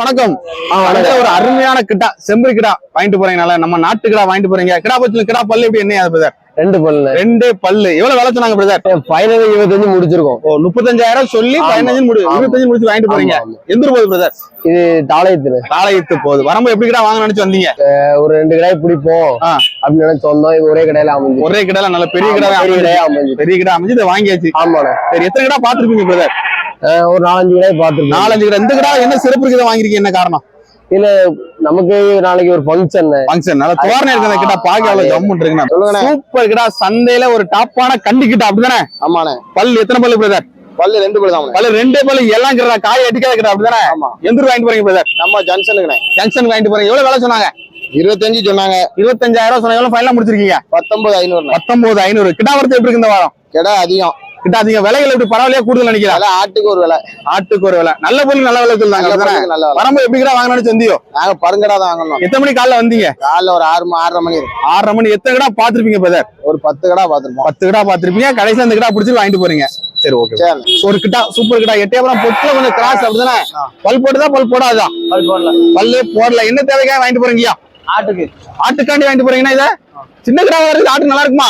வணக்கம். ஒரு அருமையான கிட்டா செம்பரி கிடா வாங்கிட்டு போறீங்க நல்லா நம்ம நாட்டு கிடா வாங்கிட்டு போறீங்க. கிடா பத்தில கிடா பல்லு எப்படி என்ன பிரதர் ரெண்டு பல்லு. ரெண்டே பல்லு. எவ்வளவு விலை சொன்னாங்க பிரதர் ஃபைனல் இருபத்தஞ்சு முடிச்சிருக்கோம். ஓ முப்பத்தஞ்சாயிரம் சொல்லி. பதினஞ்சு. இருபத்தஞ்சு முடிச்சு வாங்கிட்டு போறீங்க. எந்த போகுது பிரதர் இது தாளையத்துல தாளையத்து போகுது. வரும்போது எப்படி கிடா வாங்க நினைச்சு வந்தீங்க? ஒரு ரெண்டு கடாய் பிடிப்போம். அப்படின்னு நினைச்சு வந்தோம். ஒரே கடையில அமைஞ்சு. ஒரே கிடா நல்ல பெரிய கிடா ஆமா, பெரிய கடையா அமைஞ்சு பெரிய கிடா அமைஞ்சு இதை வாங்கியாச்சு. ஆமாண்ணே. சரி எத்தனை கிடா பாத்துருப்பீங்க பிரதர் ஒரு நாலஞ்சு கடாய் பார்த்துருக்கோம். நாலஞ்சு கிடா. இந்த கிடா என்ன சிறப்பு இருக்குது? வாங்கிருக்கீங்க என்ன காரணம்? இல்ல நமக்கு நாளைக்கு ஒரு ஃபங்க்ஷன் ஃபங்க்ஷன் நல்ல தோரணை இருக்கு அந்த கிட்ட பாக்க அவ்வளவு ஜம்முன் இருக்குண்ணா. சொல்லுங்கண்ணே. சூப்பர் கிடா சந்தையில ஒரு டாப்பான கண்டி கிட்ட அப்படிதானே? ஆமாண்ணே. பல்லு எத்தனை பல்லு பிரதர் பல்லு ரெண்டு பல்லு தான் பல்லு ரெண்டே பல்லு எல்லாம் கிடா காய் அடிக்காத கிடா அப்படிதானே? ஆமா. எந்த வாங்கிட்டு போறீங்க பிரதர் நம்ம ஜங்ஷனுக்குண்ணே. ஜங்ஷன் வாங்கிட்டு போறீங்க. எவ்வளவு விலை சொன்னாங்க? இருபத்தஞ்சு சொன்னாங்க. இருபத்தஞ்சாயிரம் சொன்னாங்க. எவ்வளவு ஃபைனலா முடிச்சிருக்கீங்க? பத்தொன்பது ஐநூறுண்ணே. பத்தொன்பது ஐநூறு. கிட்டா வரது எப்படி இருக்கு இந்த வாரம்? கடை அதிகம். கிட்ட அதிக விலைகள் எப்படி பரவாயில்லையா? கூடுதல் நினைக்கிறா ஆட்டுக்கு ஒரு விலை. ஆட்டுக்கு ஒரு விலை. நல்ல பொருள் நல்ல விலை சொல்லுவாங்க நல்ல அப்படிதானே பல்லுக்கு நல்ல விலை. வரும்போது எப்படி கிடா வாங்கினாலும் சந்தியோ நாங்க பருங்கடா தான் வாங்கணும். எத்தனை மணி காலைல வந்தீங்க? காலைல ஒரு ஆறு ஆறரை மணி ஆறரை மணி. எத்தனை கிடா பாத்திருப்பீங்க பிரதர் ஒரு பத்து கடை பார்த்துருப்போம். பத்து கிடா பாத்திருப்பீங்க கடைசியில அந்த கிடா பிடிச்சி வாங்கிட்டு போறீங்க. சரி ஓகே. சரி. ஒரு கிட்டா சூப்பர் கிட்டா. எட்டயபுரம் பொட்டுல கொஞ்சம் கிராஸ் அப்படிதானே? ஆ. பல் போட்டுதா பல் போடாதா? பல்லே போடல. என்ன தேவைக்காக வாங்கிட்டு போறீங்கயா ஆட்டுக்கு. ஆட்டுக்காண்டி வாங்கிட்டு போறீங்கன்னா இத? சின்ன கிடா வருது ஆட்டு நல்லா இருக்குமா?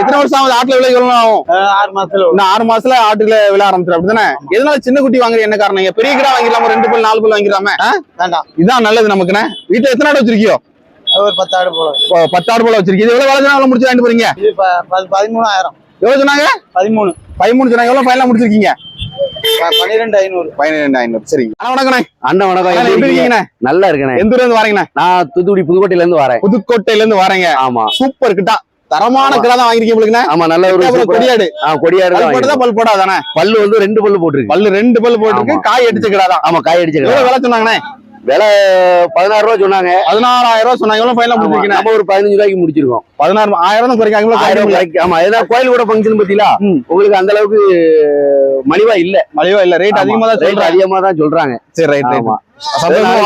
எத்தனை வருஷம் ஆகுது ஆட்டுல விலை எவ்வளவு ஆகும்? ஆறு மாசத்துல இன்னும் ஆறு மாசத்துல ஆட்டுல விலை ஆரம்பிச்சிடும் அப்படிதானே எதனால சின்ன குட்டி வாங்குறது என்ன காரணம்? இங்க பெரிய கிடா வாங்கிடலாமா? ரெண்டு பல் நாலு பல் வாங்கிடலாமே? வேண்டாம். இதான் நல்லது நமக்குண்ணே வீட்டுல எத்தனை ஆடு வச்சிருக்கியோ? ஒரு பத்து ஆடு போல பத்து ஆடு போல வச்சிருக்கீங்க இது எவ்வளவு வேலை முடிச்சு வாங்கிட்டு போறீங்க? பதிமூணாயிரம். எவ்வளவு சொன்னாங்க? பதிமூணு. பதிமூணு சொன்னாங்க. எவ்வளவு ஃபைனலா முடிச்சிருக்கீங்க? பன்னிரெண்டு ஐநூறு. பதினேழு ஐநூறு. சரிங்க. அண்ணா வணக்கண்ணே. அண்ணன் வணக்கம். அண்ணா? இருக்கீங்கண்ணே? நல்லா இருக்கேண்ணே. எந்த ஊர்ல இருந்து வரீங்கண்ணே? நான் தூத்துக்குடி புதுக்கோட்டையில இருந்து வரேன். புதுக்கோட்டையில இருந்து வரேங்க. ஆமா. சூப்பர் கிட்டா. தரமான கிடா தான் வாங்கிருக்கீங்க ஆமா நல்ல ஒரு கொடியாடு. கொடியாடு தான் பல் போடாதானே பல்லு வந்து ரெண்டு பல்லு போட்டிருக்கு. பல்லு ரெண்டு பல் போட்டுருக்கு. காய் அடிச்ச கிடா ஆமா காய் அடிச்சு விலை சொன்னாங்கண்ணே? விலை பதினாறு ரூபா சொன்னாங்க. பதினாறாயிரம் ரூபாய் சொன்னாங்க. எவ்வளவு ஃபைனலா முடிச்சிருக்கீங்க? நம்ம ஒரு பதினஞ்சு ரூபாய்க்கு முடிச்சிருக்கோம். பதினாறு ஆயிரம் குறைக்காங்களா ஆயிரம் ஆமா. ஏதாவது கோயில் கூட ஃபங்க்ஷன் பத்திலா. உங்களுக்கு அந்த அளவுக்கு மலிவா இல்ல. மலிவா இல்ல. ரேட் அதிகமா தான் சொல்றாங்க. அதிகமா தான் சொல்றாங்க. சரி ரைட் ரைட் ஆமா.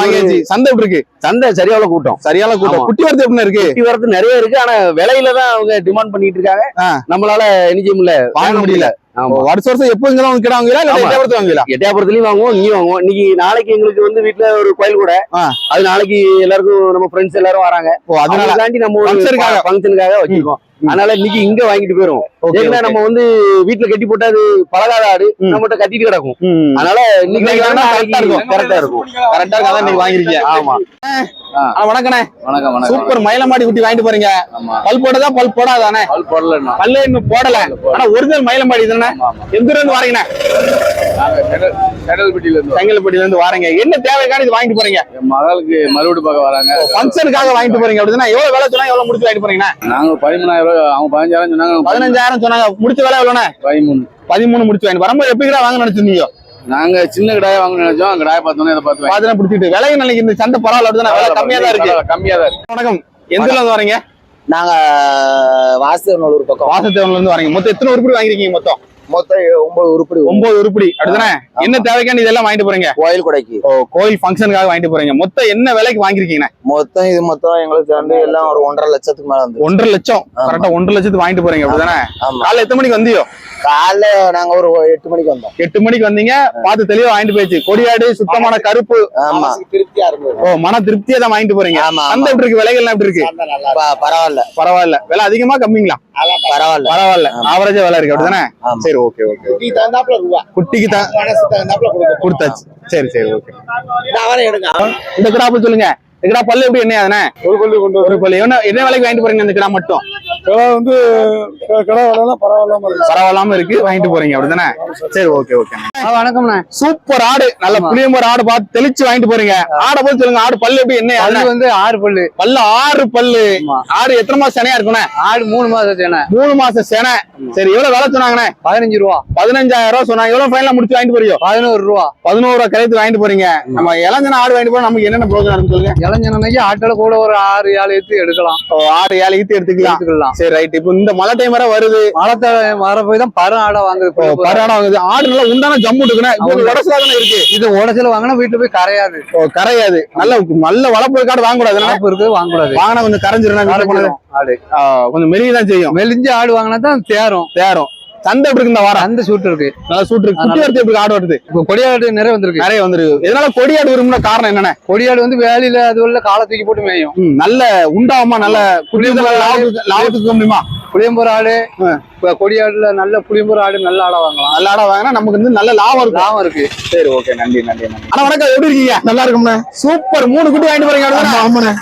வாங்கியாச்சு. சந்தை எப்படி இருக்கு? சந்தை சரியான கூட்டம். சரியான கூட்டம். குட்டி வரது எப்படி இருக்கு? குட்டி வரது நிறைய இருக்கு. ஆனா விலையில தான் அவங்க டிமாண்ட் பண்ணிட்டு இருக்காங்க. நம்மளால நிச்சய முடியல. வாங்க முடியல. ஆமா வருஷம் எப்போ இங்க கிடா வாங்குவீங்களா இல்ல ஆமா. எட்டயபுரத்து வாங்குவீங்களா எட்டயபுரத்துலயும் வாங்குவோம் இங்கேயும் வாங்குவோம் இன்னைக்கு நாளைக்கு எங்களுக்கு வந்து வீட்டுல ஒரு கோயில் கூட. அது நாளைக்கு எல்லாருக்கும் நம்ம ஃப்ரெண்ட்ஸ் எல்லாரும் வராங்க அதனால நம்ம Function-க்காக. ஃபங்க்ஷனுக்காக வச்சிருக்கோம். அதனால இன்னைக்கு இங்க வாங்கிட்டு போயிரும் ஏன்னா நம்ம வந்து வீட்டுல கட்டி போட்டா அது பழகாத ஆடு ம். நம்மகிட்ட கட்டிட்டு கிடக்கும். அதனால இன்னைக்கு ஆ இருக்கும். கரெக்டா இருக்கும். கரெக்டா இருக்கா நீங்க வாங்கிருக்கீங்க ஆமா. ஆ, வணக்கண்ணே. வணக்கம் சூப்பர் மயிலமாடி குட்டி வாங்கிட்டு போறீங்க. பல் போட்டதா பல் போடாதானே? பால் போடலன்னா பல்லு இன்னும் போடல. ஆனா ஒரிஜினல் மயிலமாடி தானே? எந்த இருந்து வாரீங்கண்ணே? செங்கல்பட்டில இருந்து வாரீங்க. என்ன தேவைக்கான இது வாங்கிட்டு போறீங்க? மகளுக்கு மறுபடி பார்க்க வராங்க. ஃபங்க்ஷனுக்காக வாங்கிட்டு போறீங்க அப்படின்னா எவ்வளவு வேலை சொன்னா எவ்வளவு முடிச்சு வாங்கிட்டு போறீங்க நாங்க பதிமூணாயிரம் ரூபாய் அவங்க பதினஞ்சாயிரம் சொன்னாங்க. பதினஞ்சாயிரம் சொன்னாங்க. முடிச்ச வேலை எவ்வளவுண்ணே பதிமூணு. பதிமூணு முடிச்சு வாங்கிட்டு. வரும்போது எப்படி கிடா வாங்க நினைச்சிருந்தீங்க நாங்க சின்ன கடாயை வாங்க நினைச்சோம். கடாயை பார்த்தோன்னே இதை பார்த்து பாத்திரம் பிடிச்சிட்டு விலையும் நினைக்கு இந்த சந்தை பரவாயில்ல அப்படிதானே? விலை கம்மியா தான் இருக்கு. கம்மியா தான் இருக்கு. வணக்கம். எந்த இருந்து வரீங்க? நாங்க வாசுதேவனூர் பக்கம். வாசத்தேவன்ல இருந்து வரீங்க. மொத்தம் எத்தனை உருப்படி வாங்கிருக்கீங்க மொத்தம்? மொத்தம் ஒன்பது உருப்படி ஒன்பது உருப்படி. அப்படிதானே? என்ன தேவைக்கான இதெல்லாம் வாங்கிட்டு போறீங்க? கோயில் கொடைக்கு. ஓ கோயில் ஃபங்க்ஷனுக்காக வாங்கிட்டு போறீங்க. மொத்தம் என்ன விலைக்கு வாங்கிருக்கீங்க மொத்தம் இது மொத்தம் எங்களுக்கு சேர்ந்து எல்லாம் ஒரு ஒன்றரை லட்சத்துக்கு மேல வந்து ஒன்றரை லட்சம். கரெக்டா ஒன்றரை லட்சத்துக்கு வாங்கிட்டு போறீங்க அப்படிதானே? காலைல எத்தனை மணிக்கு வந்தியோ? காலைல நாங்க ஒரு எட்டு மணிக்கு வந்தோம். எட்டு மணிக்கு வந்தீங்க பார்த்து தெளிவா வாங்கிட்டு போயிடுச்சு. கொடியாடு சுத்தமான கருப்பு. ஆமா. திருப்தியா ஓ மன திருப்தியா தான் வாங்கிட்டு போறீங்க. ஆமா அந்த எப்படி இருக்கு? விலைகள்லாம் எப்படி இருக்கு? பரவாயில்ல. பரவாயில்ல. விலை அதிகமா கம்மிங்களா? பரவாயில்ல. பரவாயில்ல. ஆவரேஜா விலை இருக்கு அப்படிதானே. சரி ஓகே ஓகே குட்டிக்கு தான் கொடுத்தாச்சு. சரி சரி ஓகே இந்த கிடாப்பு சொல்லுங்க. கிடா பல்லு எப்படி என்ன அதுனே ஒரு பள்ளி கொண்டு ஒரு பல்லு. என்ன என்ன விலைக்கு வாங்கிட்டு போறீங்க இந்த கிடா மட்டும்? கடை வந்து கடை விலைலாம் பரவாயில்லாம இருக்கு. பரவாயில்லாம இருக்கு வாங்கிட்டு போறீங்க அப்படிதானே? சரி ஓகே ஓகே வணக்கம்ண்ணே. சூப்பர் ஆடு. நல்ல புளியம்பர் ஆடு பார்த்து தெளிச்சு வாங்கிட்டு போறீங்க. ஆடை போய் சொல்லுங்க ஆடு பல்லு எப்படி என்ன அதுனே? வந்து ஆறு பல்லு. பல்லு ஆறு பல்லு. ஆடு எத்தனை மாசம் செனையா இருக்குண்ணே ஆடு மூணு மாசம் சேனை. மூணு மாசம் செனை. சரி எவ்வளவு விலை சொன்னாங்கண்ணே? பதினஞ்சு ரூபா. பதினஞ்சாயிரம் ரூபாய் சொன்னாங்க. எவ்வளவு ஃபைனலா முடிச்சு வாங்கிட்டு போறியோ பதினோரு ரூபா. பதினோரு ரூபா கரைத்து வாங்கிட்டு போறீங்க. நம்ம இளஞ்சன ஆடு வாங்கிட்டு போனா நமக்கு என்னென்ன பிரோஜனம் சொல்லுங்க. இளைஞனைக்கு ஆட்டோல கூட ஒரு ஆறு ஏழு எடுத்து எடுக்கலாம். ஆறு ஏழு ஈத்து எடுத்துக்கலாம். எடுத்துக்கலாம். சரி ரைட் இப்போ இந்த மழை டைம் வர வருது. மரத்தை வர போய் தான் பரம் ஆடை வாங்குது ஓ, பரவாயில்ல வாங்குது. ஆடு நல்லா உண்டான ஜம்மு இருக்குண்ணே இது உடச்சலா தானே இருக்கு? இது உடச்சல வாங்கினா வீட்டுல போய் கரையாது. ஓ, கரையாது. நல்ல நல்ல வளர்ப்பு காடு வாங்கக்கூடாது. காப்பு இருக்குது வாங்கக்கூடாது. வாங்கினா கொஞ்சம் கரைஞ்சிருந்தா ஆடு. கொஞ்சம் மெருகி தான் செய்யும். மெலிஞ்சு ஆடு வாங்கினா தான் தேரும். தேரும். சந்தை எப்படி இருக்கு இந்த வாரம் அந்த சூட்டு இருக்கு. நல்லா சூட்டு இருக்கு. குட்டி வரத்து எப்படி ஆடு வருது? இப்போ கொடியாடு நிறைய வந்திருக்கு. நிறைய வந்துருக்கு. இதனால கொடியாடு விரும்புன காரணம் என்னண்ணே கொடியாடு வந்து வேலையில அது உள்ள காலை தூக்கி போட்டு மேயும். நல்ல உண்டாகுமா? நல்ல லாபத்துக்கு லாபத்துக்கு முடியுமா புளியம்பூர் ஆடு கொடியாடுல நல்ல புளியம்பூர் ஆடு நல்ல ஆடா வாங்கலாம். நல்ல ஆடா வாங்கினா நமக்கு வந்து நல்ல லாபம் இருக்கும். லாபம் இருக்கு. சரி ஓகே நன்றி நன்றி நன்றி. அண்ணா வணக்கம். எப்படி இருக்கீங்க? நல்லா இருக்கும்ண்ணே. சூப்பர். மூணு குட்டி வாங்கிட்டு போறீங்க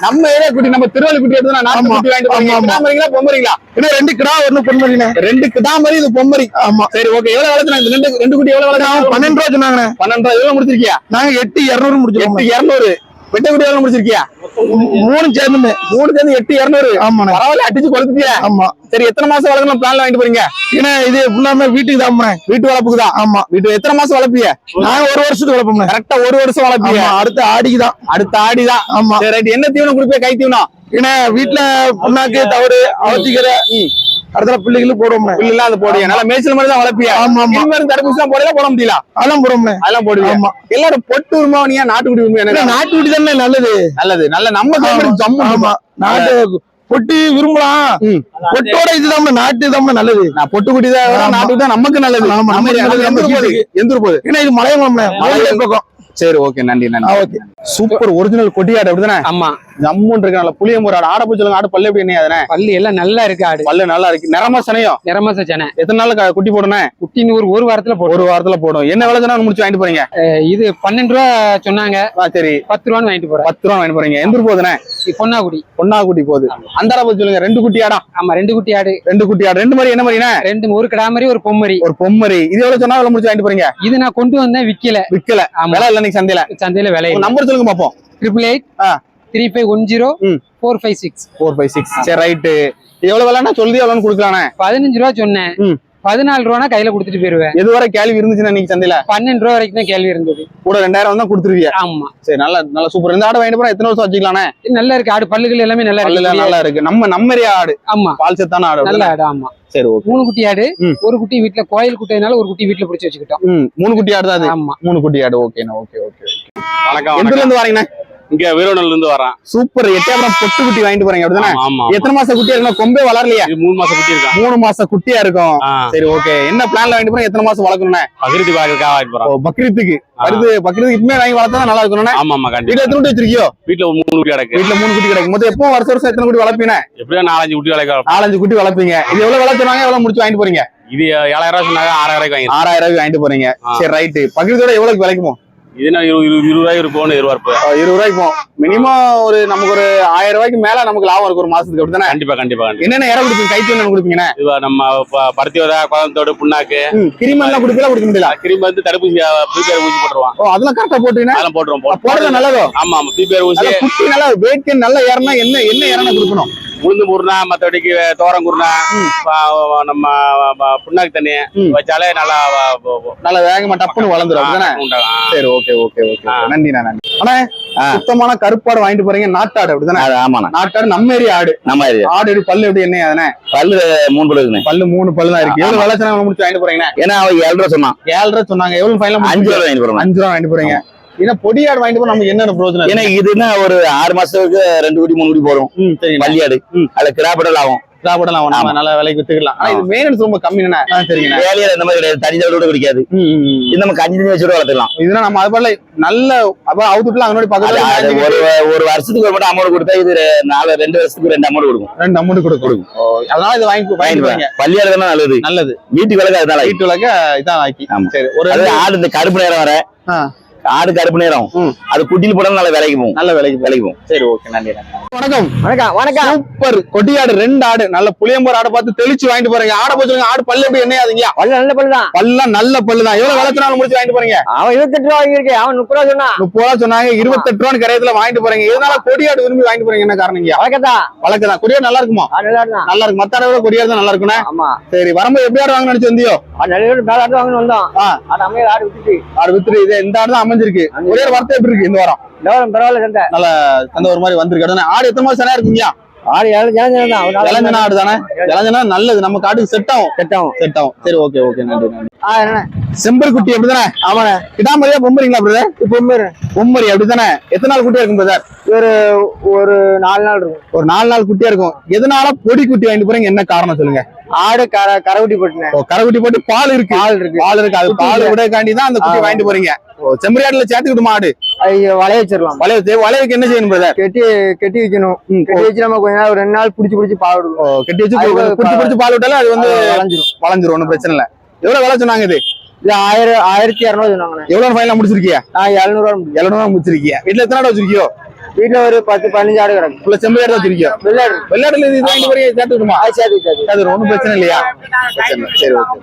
நம்ம ஏரியா குட்டி நம்ம திருவள்ளு குட்டி எடுத்தா ஆமா. குட்டி வாங்கிட்டு போறீங்க. பொம்மரிங்களா என்ன ரெண்டு கிடா ஒண்ணு பொன்மரிண்ணே. ரெண்டு கிடாமரி இது பொம்மரி. ஆமா. சரி ஓகே எவ்வளவு வளர்த்துனா இந்த ரெண்டு ரெண்டு குட்டி எவ்வளவு வளர்த்தா பன்னெண்டு ரூபா சொன்னாங்கண்ணே. பன்னெண்டு ரூபா எவ்வளவு முடிச்சிருக்கியா நாங்க எட்டு இருநூறு முடிச்சிருக்கோம் எட்டு இருநூறு. வெட்ட எவ்வளவு முடிச்சிருக்கியா? மூணு சேர்ந்துமே. மூணு சேர்ந்து எட்டு இருநூறு. ஆமாண்ணே. பரவாயில்ல அடிச்சு கொடுத்துட்டியா. ஆமா. சரி எத்தனை மாசம் வளர்க்கணும் பிளான்ல வாங்கிட்டு போறீங்க? ஏன்னா இது ஃபுல்லாமே வீட்டுக்கு தான்ண்ணே வீட்டு வளர்ப்புக்கு தான்? ஆமா. வீட்டு எத்தனை மாசம் வளர்ப்பீங்க நாங்க ஒரு வருஷத்துக்கு வளர்ப்போம்ண்ணே. கரெக்டா ஒரு வருஷம் வளர்ப்பீங்க ஆமா அடுத்த ஆடிக்கு தான். அடுத்த ஆடிதான் ஆமா. சரி ரைட் என்ன தீவனம் கொடுப்பீங்க கை தீவனம்? ஏன்னா வீட்டுல புண்ணாக்கு தவறு அவத்திக்கரை அடுத்த பிள்ளைகளும் போடுவோம்ண்ணே புல்லு அது போடுவீங்க நல்லா மேய்ச்சல் மாதிரி தான் வளர்ப்பியா? ஆமா ஆமா. இனிமேல் தடுப்பூசி தான் போடல போட முடியல? அதெல்லாம் போடுவோம்ண்ணே அதெல்லாம் போடுவீங்க ஆமா. எல்லாரும் பொட்டு உரிமா நீ நாட்டுக்குடி உரிமை என்ன நாட்டு வீட்டு தானே நல்லது. நல்லது. நல்ல நம்ம கவர்மெண்ட் ஜம்மு ஆமா. நாட்டு பொட்டி விரும்பலாம். பொட்டோட இதுதான் நாட்டு தான் நல்லது. நான் பொட்டுக்குடி தான். நாட்டுக்கு தான் நமக்கு நல்லது. எந்த போகுது? ஏன்னா இது மலையமாம்ண்ணே மலை மலையம். பக்கம் சரி ஓகே. நன்றி நன்றி. ஓகே. சூப்பர் ஒரிஜினல் கொடியாடு அப்படிதானே? ஆமா. ஜம்முன்னு இருக்கு நல்ல புளியம்பூர் ஆடு. ஆட போய் சொல்லுங்க ஆடு பல்லு எப்படி என்ன பல்லு எல்லாம் நல்லா இருக்கு ஆடு. பல்லு நல்லா இருக்கு. நிறமா சனையும். நிறமாச சென எத்தனை நாள் குட்டி போடணும்? குட்டின்னு ஒரு ஒரு வாரத்துல போடும் ஒரு வாரத்துல போடும் என்ன விலை சொன்னா முடிச்சு வாங்கிட்டு போறீங்க? இது பன்னெண்டு ரூபா சொன்னாங்க. சரி. பத்து ரூபான்னு வாங்கிட்டு போறேன். பத்து ரூபா வாங்கிட்டு போறீங்க. எந்த இது பொன்னாக்குடி பொன்னா குட்டி போகுது. அந்த ஆடை போய் சொல்லுங்க. ரெண்டு குட்டி ஆடா. ஆமா ரெண்டு குட்டி ஆடு. ரெண்டு குட்டி ஆடு. ரெண்டு மாதிரி என்ன மாதிரிண்ணே ரெண்டு ஒரு கிடாமரி ஒரு பொம்மரி. ஒரு பொம்மரி. இது எவ்வளவு சொன்னா எவ்வளவு முடிச்சு வாங்கிட்டு போறீங்க? இது நான் கொண்டு வந்தேன் விக்கல. விக்கல. ஆமா. விலை இல்ல சந்தையில. சந்தையில விலை நம்பர் சொல்லுங்க பாப்போம். Triple eight. Three five one zero. Four five six four five six சரி ரைட்டு எவ்வளவு விலைன்னா சொல்லி எவ்வளவு கொடுக்கலானே? பதினஞ்சு ரூபா சொன்னேன். பதினாலு ரூபானா கையில கொடுத்துட்டு போயிருவேன். எதுவரை கேள்வி இருந்துச்சுன்னா இன்னைக்கு சந்தையில? பன்னெண்டு ரூபா வரைக்கும் தான் கேள்வி இருந்தது. கூட ரெண்டாயிரம் தான் கொடுத்துருவீங்க ஆமா. சரி நல்லா நல்லா சூப்பர் இந்த ஆடை வாங்கிட்டு போனா எத்தனை வருஷம் வச்சுக்கலானே? இது நல்லா இருக்கு. ஆடு பல்லுகள் எல்லாமே நல்லா இருக்கு. நல்லா இருக்கு. நம்ம நம்ம ஆடு. ஆமா. பால் செத்தான ஆடு. நல்ல? ஆடு ஆமா. சரி ஓகே மூணு குட்டி ஆடு. ஒரு குட்டி வீட்டுல கோயில் குட்டையினால ஒரு குட்டி வீட்டுல பிடிச்சி வச்சுக்கிட்டோம். மூணு குட்டி ஆடு தான் அது. ஆமா. மூணு குட்டி ஆடு. ஓகேண்ணா ஓகே ஓகே வணக்கம் எந்த இருந்து வரீங்கண்ணே இங்க வீரநூல்ல இருந்து வரேன். சூப்பர். எட்டாயிரம் பொட்டு குட்டி வாங்கிட்டு போறீங்க அப்படிதானே? எத்தனை மாசம் குட்டியா இருக்கும் கொம்பே வளரலையா. மூணு மாசம் குட்டி இருக்கான் மூணு மாசம் குட்டியா இருக்கும். சரி ஓகே என்ன பிளான்ல வாங்கிட்டு போறோம் எத்தனை மாசம் வளர்க்கணும்னே? பகிர்ந்து பார்க்கறதுக்காக வாங்கிட்டு ஓ, போறோம் பக்ரீத்துக்கு. வருது பக்ரீத்துக்கு இப்பமே வாங்கி வளர்த்தா நல்லா இருக்கணும்னே ஆமா ஆமா வீட்டுல கண்டிப்பா எத்தனை குட்டி வச்சிருக்கியோ? வீட்டுல மூணு குட்டி கிடக்கு. வீட்டுல மூணு குட்டி கிடைக்கும் மொத்தம் எப்போ வருஷம் வருஷம் எத்தனை குட்டி வளர்ப்பீங்க? எப்படியும் நாலஞ்சு குட்டி கிடக்கு நாலஞ்சு குட்டி வளர்ப்பீங்க. இது எவ்வளவு விலை சொன்னாங்க எவ்வளவு முடிச்சு வாங்கிட்டு போறீங்க? இது ஏழாயிரம் ரூபாய் சொன்னாங்க ஆறாயிரம் ரூபாய்க்கு வாங்கிருக்கோம் ஆறாயிரம் ரூபாய்க்கு வாங்கிட்டு போறீங்க. சரி ரைட்டு பக்ரீத்தோட எவ்வளவு விலைக்குமோ? இது என்ன இருபது இருபது இருபது ரூபாய் இருபது ரூபாய்க்கு போகும் மினிமம் ஒரு நமக்கு ஒரு ஆயிரம் ரூபாய்க்கு மேல நமக்கு லாபம் இருக்கு ஒரு மாசத்துக்கு அப்படித்தானே? கண்டிப்பா கண்டிப்பா என்னென்ன இடம் கொடுப்பீங்க? கைத்து என்ன கொடுப்பீங்கண்ணே? இது நம்ம பருத்தி விதை குழந்தோடு புண்ணாக்கு. கிரிமெல்லாம் கொடுப்பீங்களா கொடுக்க முடியல? கிருமி வந்து தடுப்பூசி பிபிஆர் ஊசி போட்டுருவான் ஓ அதெல்லாம் கரெக்டா போட்டீங்கன்னா அதெல்லாம் போட்டுருவோம். போட்டு- போடுறது நல்லதோ? ஆமா ஆமா பிபிஆர் ஊசி. குட்டி நல்லா வெயிட் நல்லா ஏறனா என்ன என்ன இறனா கொடுக்கணும்? உளுந்து குருணா ம். நம்ம ப- புண்ணாக்கு தண்ணி. வச்சாலே நல்லா நல்லா வேகமா டப்புன்னு. ஆ. சரி ஓகே ஓகே ஓகே. நன்றி நன்றி. அண்ணா சுத்தமான கருப்பாடு வாங்கிட்டு போறீங்க நாட்டாடு அப்படிதானே? ஆமாண்ணா. நாட்டாடு நம்ம ஏரியா ஆடு. நம்ம இது ஆடு எப்படி பல்லு எப்படி என்ன அதுனே பல்லு மூணு பல்லு இருக்குண்ணே. பல்லு மூணு பல்லு தான் இருக்கு. எவ்வளவு சொன்னாங்க முடிச்சு வாங்கிட்டு போறீங்க ஏன்னா அவன் ஏழு ரூபா சொன்னான். ஏழு ரூபா சொன்னாங்க. எவ்வளவு ஃபைனல் அஞ்சு ரூபா வாங்கிட்டு போறோம் அஞ்சு ரூபா வாங்கிட்டு போறீங்க. ஏன்னா பொடி ஆடு வாங்கிட்டு போனா நமக்கு என்னென்ன பிரோஜனம் ஏன்னா இதுன்னா ஒரு ஆறு மாசத்துக்கு ரெண்டு குட்டி மூணு குட்டி போடும். ம் சரி பள்ளியாடு. அதுல கிராப்படல் ஆகும். சாப்பிடலாம் நம்ம நல்ல விலைக்கு வித்துக்கலாம். ஆனா இது ரொம்ப கம்மி தானே? ஆ, சரிங்கண்ணா வேலையில இந்த மாதிரி கிடையாது. தனி கூட ம், ம். இது நம்ம கஞ்சி வச்சு கூட வளர்த்துக்கலாம். இதுனா நம்ம அது போல நல்ல அப்ப அவுத்துட்டுலாம் அது பக்கத்துல ஒரு ஒரு வருஷத்துக்கு ஒரு மட்டும் அமௌண்ட் கொடுத்தா இது நாலு ரெண்டு வருஷத்துக்கு ரெண்டு அமௌண்ட் கொடுக்கும். ரெண்டு அமௌண்ட் கொடுக்கும். அதனால இது வாங்கி வாங்கிட்டு போறீங்க. பள்ளியாடு தானே நல்லது? நல்லது. வீட்டு விளக்கு அதனால வீட்டு விளக்க இதான் ஆக்கி. சரி ஒரு ஆடு இந்த கருப்பு நேரம் வர. ஆடு கருப்பு நேரம். அது குட்டியில் போடாலும் நல்ல விலைக்கு போகும். நல்ல விலைக்கு விலைக்கு போகும். சரி ஓகே நன்றி. வணக்கம். வணக்கம் வணக்கம். சூப்பர். கொட்டியாடு ரெண்டு ஆடு. நல்ல புளியம்பூர் ஆடை பார்த்து தெளிச்சு வாங்கிட்டு போறீங்க. ஆடை போச்சு ஆடு பல்லு எப்படி என்ன ஆகுதுங்க பல்லு நல்ல பல்லு தான். பல்லாம் நல்ல பல்லு தான். எவ்வளவு விளக்குனாலும் முடிச்சு வாங்கிட்டு போறீங்க? அவன் இருபத்தெட்டு ரூபா வாங்கியிருக்கேன். அவன் முப்பது ரூபா சொன்னான். முப்பது ரூபா சொன்னாங்க. இருபத்தெட்டு ரூபான்னு கரையத்துல வாங்கிட்டு போறீங்க. இதனால கொடியாடு விரும்பி வாங்கிட்டு போறீங்க? என்ன காரணம் இங்க? வழக்கத்தான் வழக்குதான் கொடியாடு நல்லா இருக்குமா? நல்லா இருந்தான் நல்லா இருக்கு. மத்த ஆடை விட கொடியாடு தான் நல்லா இருக்குண்ணே? ஆமா. சரி வரும்போது எப்படி ஆடு வாங்க நினைச்சு வந்தியோ? நல்ல ஆடு வாங்கணும் வந்தோம். ஆ. அது அமைய ஆடு விட்டுட்டு ஆடு வித்துரு இது இந்த ஆடு தான் அமைஞ்சிருக்கு. ஒரே வார்த்தை எப்படி இருக்கு இந்த வாரம்? பரவாயில்ல சந்தை அந்த ஒரு மாதிரி வந்திருக்கு. ஆடு எத்தனை மாசம் சரியா இருக்குங்க? ஆடு இளஞ்சனா தான். இளஞ்சனா ஆடு தானே இளஞ்சனா நல்லது. நம்ம காட்டுக்கு செட் ஆகும். செட் ஆகும். செட் ஆகும். சரி ஓகே ஓகே நன்றி நன்றி. செம்பல் குட்டி அப்படிதானே ஆமாண்ணே. கிடாமரியா பொம்பரிங்களா பிரதர் இப்போ பொம்மரி அப்படிதானே எத்தனை நாள் குட்டியா இருக்கும் பிரதர் ஒரு ஒரு நாலு நாள் இருக்கும். ஒரு நாலு நாள் குட்டியா இருக்கும். எதனால பொடி குட்டி வாங்கிட்டு போறீங்க? என்ன காரணம் சொல்லுங்க. ஆடு கர கரகுட்டி போட்டுனேன். ஓ கரைக்குட்டி போட்டு பால் இருக்கு. பால் இருக்கு. பால் இருக்கு. அது பால். விடக்காண்டி தான் அந்த குட்டி. வாங்கிட்டு போறீங்க. ஓ செம்மறியாடுல சேர்த்துக்கிட்டு மாடு அது வளைய வச்சிடலாம் வளைய வளையலுக்கு என்ன செய்யணும் பிரதர் கெட்டி கெட்டி வைக்கணும். கெட்டி வச்சு நம்ம கொஞ்ச நாள் ரெண்டு நாள் புடிச்சு புடிச்சு பால் விடுவோம். கட்டி வச்சு அது குடிச்சு பா- குடிச்சு பால் விட்டாலும் அது வந்து வளைஞ்சிரும். வளைஞ்சிரும் ஒன்றும் பிரச்சனை இல்ல. எவ்வளவு விலை சொன்னாங்க இது? இது ஆயிரம் ஆயிரத்தி இரநூறு சொன்னாங்கண்ணே எவ்வளவு ஃபைனல் முடிச்சிருக்கியா? நான் எழுநூறுவா முடியும் எழுநூறு முடிச்சிருக்கியா? வீட்டுல எத்தனை ஆடு வச்சிருக்கியோ? வீட்டுல ஒரு பத்து பதினஞ்சு ஆடு கிடக்கு. உள்ள செம்மறியாடு தான் வச்சிருக்கியோ? வெள்ளாடு. வெள்ளாட்டுல இது வாங்கிட்டு போறீங்க சேர்த்துக்கிட்டுமா அது சேர்த்து அது ஒன்றும் பிரச்சனை இல்லையா. சரி ஓகே